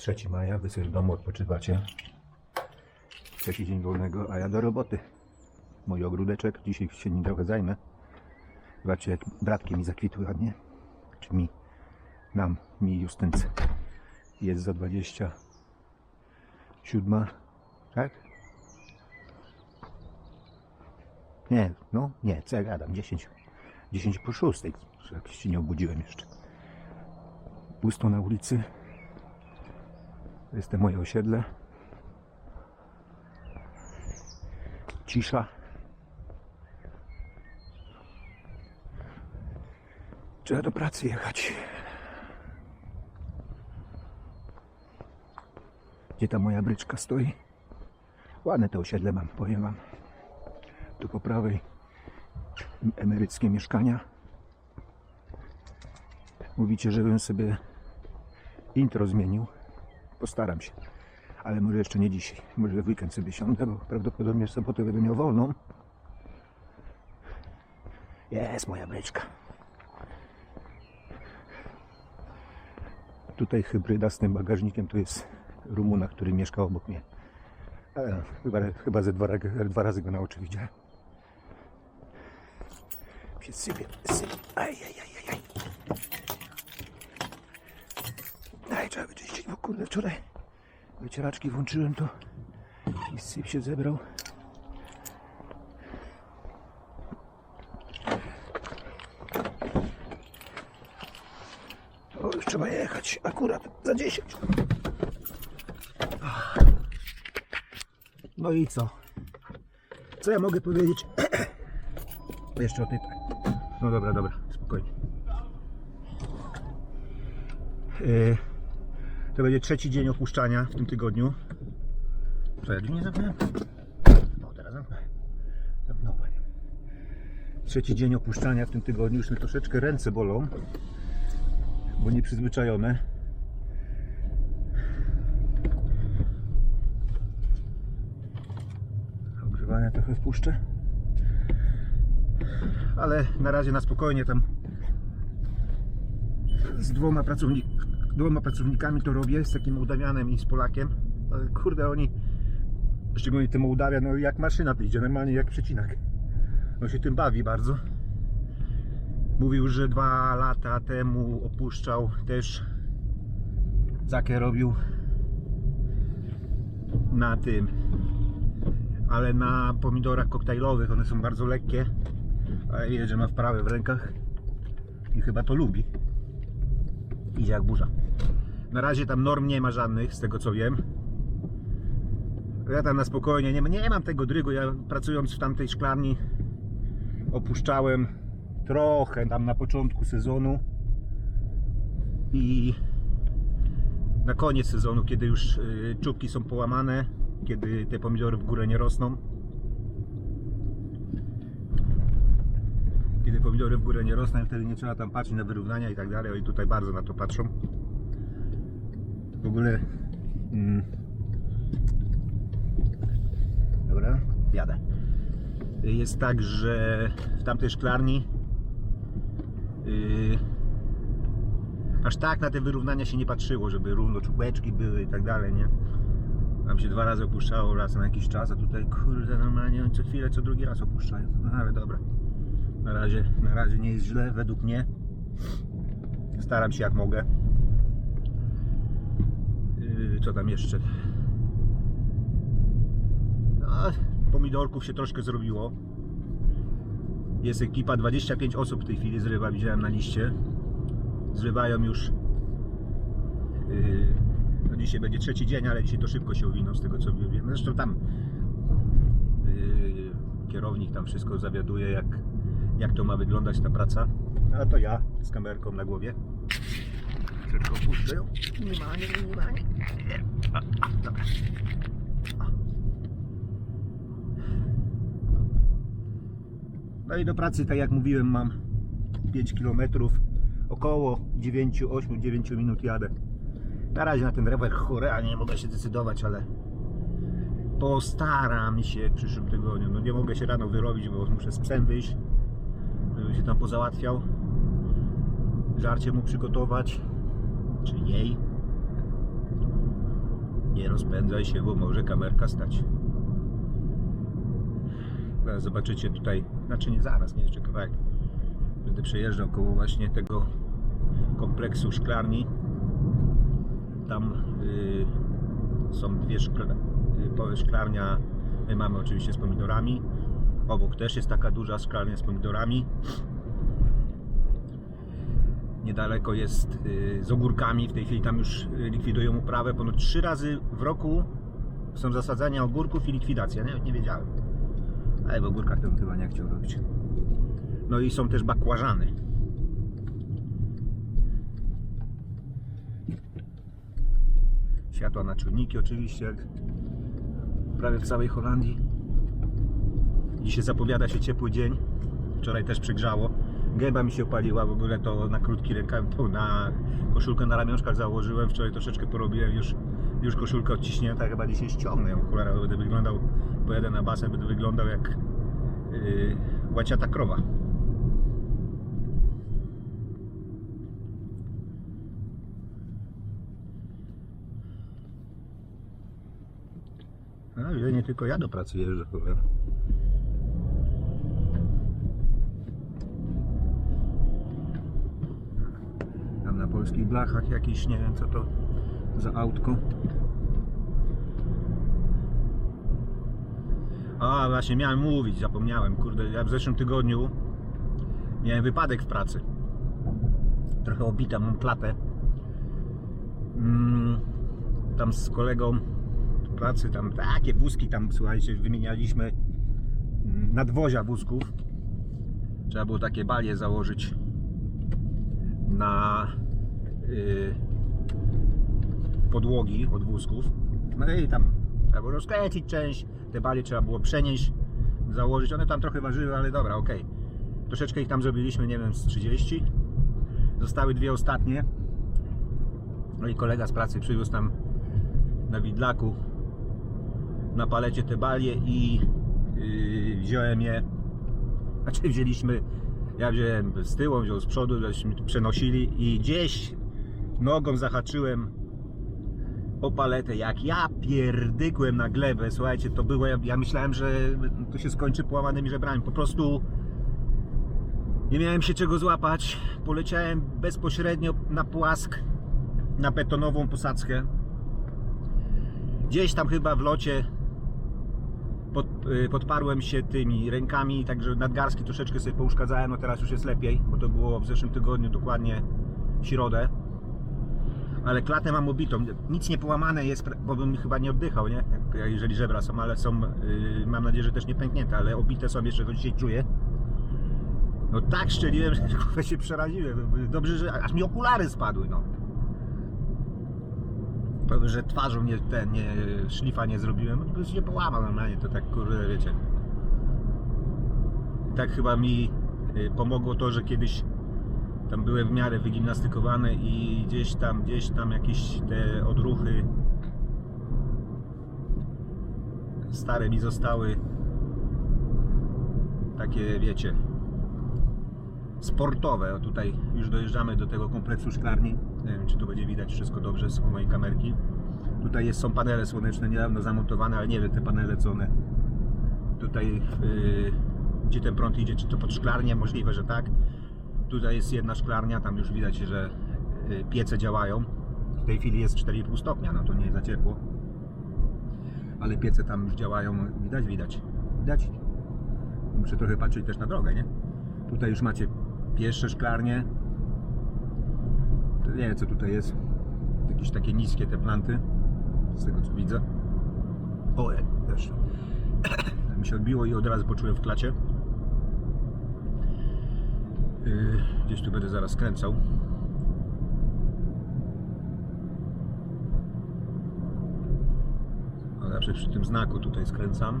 3 maja, wy sobie w domu odpoczywacie. Trzeci dzień wolnego, a ja do roboty. Mój ogródeczek, dzisiaj się nim trochę zajmę. Zobaczcie, jak bratki mi zakwitły ładnie. Czy mi, nam, mi Justynce. Jest za 27, tak? Nie, no nie, co ja gadam, 10, 10 po 6, jak się nie obudziłem jeszcze. Pusto na ulicy. To jest te moje osiedle. Cisza. Trzeba do pracy jechać. Gdzie ta moja bryczka stoi? Ładne to osiedle mam, powiem wam. Tu po prawej emeryckie mieszkania. Mówicie, żebym sobie intro zmienił. Postaram się. Ale może jeszcze nie dzisiaj. Może w weekend sobie siądę, bo prawdopodobnie w sobotę będę miał wolną. Jest moja bryczka. Tutaj hybryda z tym bagażnikiem to jest Rumuna, który mieszka obok mnie. Ale chyba, chyba ze dwa, ra- dwa razy go na oczy widziałem. Pies sypie, sypie. Aj, aj, trzeba wyczyścić, bo kurde, wczoraj wycieraczki włączyłem to i syp się zebrał. O, już trzeba jechać, akurat za 10. No i co? Co ja mogę powiedzieć? Jeszcze o tej... No dobra, dobra, spokojnie. Yy, to będzie trzeci dzień opuszczania w tym tygodniu. Co, ja drzwi nie zamknąłem? No, teraz zamknąłem. Zamknąłem. Trzeci dzień opuszczania w tym tygodniu. Już mi troszeczkę ręce bolą, bo nieprzyzwyczajone. Ogrzewania trochę wpuszczę. Ale na razie na spokojnie tam z dwoma, pracownik, dwoma pracownikami to robię, z takim Mołdawianem i z Polakiem. Kurde, oni, szczególnie ten Mołdawian, no jak maszyna to idzie, normalnie jak przecinak. On się tym bawi bardzo. Mówił, że dwa lata temu opuszczał też Zakę robił na tym, ale na pomidorach koktajlowych, one są bardzo lekkie, a że ma wprawę w rękach i chyba to lubi. Idzie jak burza. Na razie tam norm nie ma żadnych, z tego co wiem. Ja tam na spokojnie, nie, nie mam tego drygu. Ja pracując w tamtej szklarni opuszczałem trochę tam na początku sezonu i na koniec sezonu, kiedy już y, czubki są połamane, kiedy te pomidory w górę nie rosną. Kiedy pomidory w górę nie rosną, wtedy nie trzeba tam patrzeć na wyrównania i tak dalej. Oni tutaj bardzo na to patrzą. W ogóle. Mm, dobra, jadę. Jest tak, że w tamtej szklarni yy, aż tak na te wyrównania się nie patrzyło, żeby równo czubeczki były i tak dalej, nie? Tam się dwa razy opuszczało raz na jakiś czas, a tutaj kurde normalnie oni co chwilę, co drugi raz opuszczają. No ale dobra. Na razie, na razie nie jest źle, według mnie. Staram się jak mogę. Yy, co tam jeszcze? No, pomidorków się troszkę zrobiło. Jest ekipa, 25 osób w tej chwili zrywa, widziałem na liście. Zrywają już. Yy, no dzisiaj będzie trzeci dzień, ale dzisiaj to szybko się uwinął z tego co wiem. Zresztą tam yy, kierownik tam wszystko zawiaduje, jak, jak to ma wyglądać ta praca. A to ja z kamerką na głowie. Tylko puszczę ją. Nie ma, nie, nie ma, nie. A, a, dobra. No i do pracy, tak jak mówiłem, mam 5 km. Około 9, 8, 9 minut jadę. Na razie na ten rower chore, nie mogę się decydować, ale postaram się w przyszłym tygodniu. No nie mogę się rano wyrobić, bo muszę z psem wyjść, żeby się tam pozałatwiał. Żarcie mu przygotować, czy jej. Nie rozpędzaj się, bo może kamerka stać. Zaraz zobaczycie tutaj, znaczy nie zaraz, nie jeszcze kawałek. Będę przejeżdżał koło właśnie tego kompleksu szklarni. Tam y, są dwie szkla, y, szklarnia, my mamy oczywiście z pomidorami. Obok też jest taka duża szklarnia z pomidorami. Niedaleko jest y, z ogórkami, w tej chwili tam już y, likwidują uprawę. Ponad trzy razy w roku są zasadzania ogórków i likwidacja, nie, nie wiedziałem. Ale w ogórkach bym chyba nie chciał robić. No i są też bakłażany. Światła na czujniki oczywiście, jak prawie w całej Holandii. Dzisiaj zapowiada się ciepły dzień. Wczoraj też przygrzało. Gęba mi się opaliła, w ogóle to na krótki rękaw, to na koszulkę na ramionczkach założyłem. Wczoraj troszeczkę porobiłem, już, już koszulka odciśnięta, chyba dzisiaj ściągnę ją. Cholera, będę wyglądał, pojadę na basen, będę wyglądał jak yy, łaciata krowa. A, ile nie tylko ja do pracy jeżdżę, cholera. Polskich blachach jakiś, nie wiem co to za autko. A, właśnie miałem mówić, zapomniałem, kurde, ja w zeszłym tygodniu miałem wypadek w pracy. Trochę obita, mam klatę. Mm, tam z kolegą pracy, tam takie wózki tam, słuchajcie, wymienialiśmy nadwozia wózków. Trzeba było takie balie założyć na podłogi od wózków. No i tam trzeba było rozkręcić część, te balie trzeba było przenieść, założyć. One tam trochę ważyły, ale dobra, ok. Troszeczkę ich tam zrobiliśmy, nie wiem, z 30. Zostały dwie ostatnie. No i kolega z pracy przywiózł tam na widlaku na palecie te balie i yy, wziąłem je. Znaczy wzięliśmy, ja wziąłem z tyłu, wziął z przodu, żeśmy przenosili i gdzieś nogą zahaczyłem o paletę, jak ja pierdykłem na glebę, słuchajcie, to było, ja, ja myślałem, że to się skończy połamanymi żebrami, po prostu nie miałem się czego złapać, poleciałem bezpośrednio na płask, na betonową posadzkę, gdzieś tam chyba w locie pod, y, podparłem się tymi rękami, także nadgarstki troszeczkę sobie pouszkadzałem, no teraz już jest lepiej, bo to było w zeszłym tygodniu, dokładnie w środę. Ale klatę mam obitą, nic nie połamane jest, bo bym chyba nie oddychał, nie? Jeżeli żebra są, ale są, y, mam nadzieję, że też nie pęknięte, ale obite są jeszcze, to dzisiaj czuję. No tak szczeliłem, że kurwa się przeraziłem. Dobrze, że aż mi okulary spadły, no. Powiem, że twarzą nie, ten, nie, szlifa nie zrobiłem, prostu się połamał normalnie, to tak kurde, wiecie. Tak chyba mi y, pomogło to, że kiedyś tam byłem w miarę wygimnastykowany i gdzieś tam, gdzieś tam jakieś te odruchy stare mi zostały takie, wiecie, sportowe. Tutaj już dojeżdżamy do tego kompleksu szklarni. Nie wiem, czy to będzie widać wszystko dobrze z mojej kamerki. Tutaj jest, są panele słoneczne niedawno zamontowane, ale nie wiem te panele co one. Tutaj yy, gdzie ten prąd idzie, czy to pod szklarnię? Możliwe, że tak. Tutaj jest jedna szklarnia, tam już widać, że yy, piece działają. W tej chwili jest 4,5 stopnia, no to nie jest za ciepło. Ale piece tam już działają, widać, widać. Widać? Muszę trochę patrzeć też na drogę, nie? Tutaj już macie pierwsze szklarnie. To Nie wiem co tutaj jest. Jakieś takie niskie te planty. Z tego co widzę. O, e, też. mi się odbiło i od razu poczułem w klacie. Yy, Gdzieś tu będę zaraz skręcał. A zawsze przy tym znaku tutaj skręcam.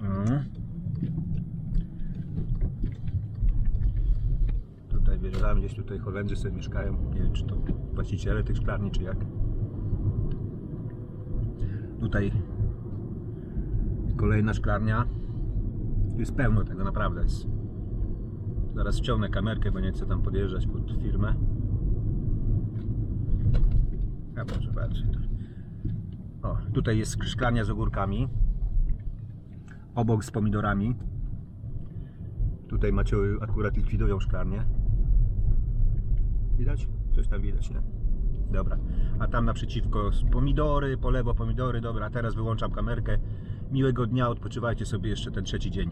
Mhm. Tutaj wjeżdżamy, gdzieś tutaj Holendrzy sobie mieszkają. Nie wiem, czy to właściciele tych szklarni, czy jak. Tutaj kolejna szklarnia. Jest pełno tego, naprawdę. Jest Zaraz ściągnę kamerkę, bo nie chcę tam podjeżdżać pod firmę. A proszę bardzo. O, tutaj jest szklarnia z ogórkami. Obok z pomidorami. Tutaj macie akurat likwidują szklarnię. Widać? Coś tam widać, nie? Dobra. A tam naprzeciwko pomidory, po lewo pomidory. Dobra, teraz wyłączam kamerkę. Miłego dnia, odpoczywajcie sobie jeszcze ten trzeci dzień.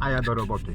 A ja do roboty.